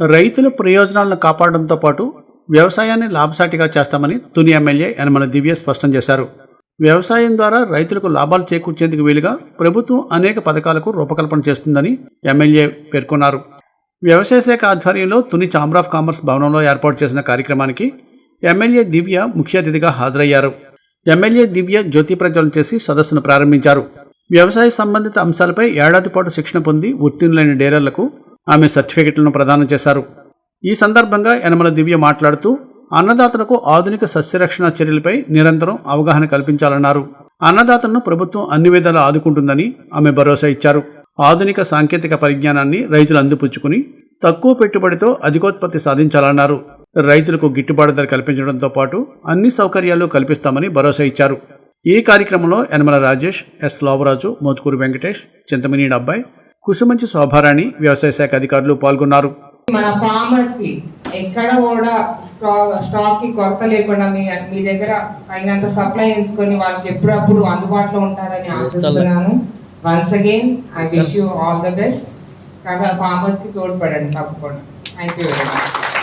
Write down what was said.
రైతుల ప్రయోజనాలను కాపాడడంతో పాటు వ్యవసాయాన్ని లాభసాటిగా చేస్తామని తుని ఎమ్మెల్యే యనమల దివ్య స్పష్టం చేశారు. వ్యవసాయం ద్వారా రైతులకు లాభాలు చేకూర్చేందుకు వీలుగా ప్రభుత్వం అనేక పథకాలకు రూపకల్పన చేస్తుందని ఎమ్మెల్యే పేర్కొన్నారు. వ్యవసాయ శాఖ ఆధ్వర్యంలో తుని ఛాంబర్ ఆఫ్ కామర్స్ భవనంలో ఏర్పాటు చేసిన కార్యక్రమానికి ఎమ్మెల్యే దివ్య ముఖ్య అతిథిగా హాజరయ్యారు. ఎమ్మెల్యే దివ్య జ్యోతి ప్రజ్వలన చేసి సదస్సును ప్రారంభించారు. వ్యవసాయ సంబంధిత అంశాలపై ఏడాది పాటు శిక్షణ పొంది ఉత్తీర్ణులైన డేరర్లకు ఆమె సర్టిఫికెట్లను ప్రదానం చేశారు. ఈ సందర్భంగా యనమల దివ్య మాట్లాడుతూ అన్నదాతలకు ఆధునిక సస్యరక్షణ చర్యలపై నిరంతరం అవగాహన కల్పించాలన్నారు. అన్నదాతలను ప్రభుత్వం అన్ని విధాలా ఆదుకుంటుందని ఆమె భరోసా ఇచ్చారు. ఆధునిక సాంకేతిక పరిజ్ఞానాన్ని రైతులు అందిపుచ్చుకుని తక్కువ పెట్టుబడితో అధికోత్పత్తి సాధించాలన్నారు. రైతులకు గిట్టుబాటు ధర కల్పించడంతో పాటు అన్ని సౌకర్యాలు కల్పిస్తామని భరోసా ఇచ్చారు. ఈ కార్యక్రమంలో యనమల రాజేష్ ఎస్. లోవరాజు మోతుకూరు వెంకటేష్ చింతమనీడి అబ్బాయి కుసుమంచి శోభారాణి వ్యవసాయ శాఖ అధికారులు పాల్గొన్నారు. మన ఫార్మర్స్కి ఎక్కడ కూడా స్టాక్ స్టాక్కి కొరత లేకుండా మీ మీ దగ్గర అయినంత సప్లై ఉంచుకొని వాళ్ళకి ఎప్పుడప్పుడు అందుబాటులో ఉంటారని ఆశిస్తున్నాను. Once again I wish you all the best కాగా ఫార్మర్స్కి తోడ్పడండి తప్పకుండా. Thank you very much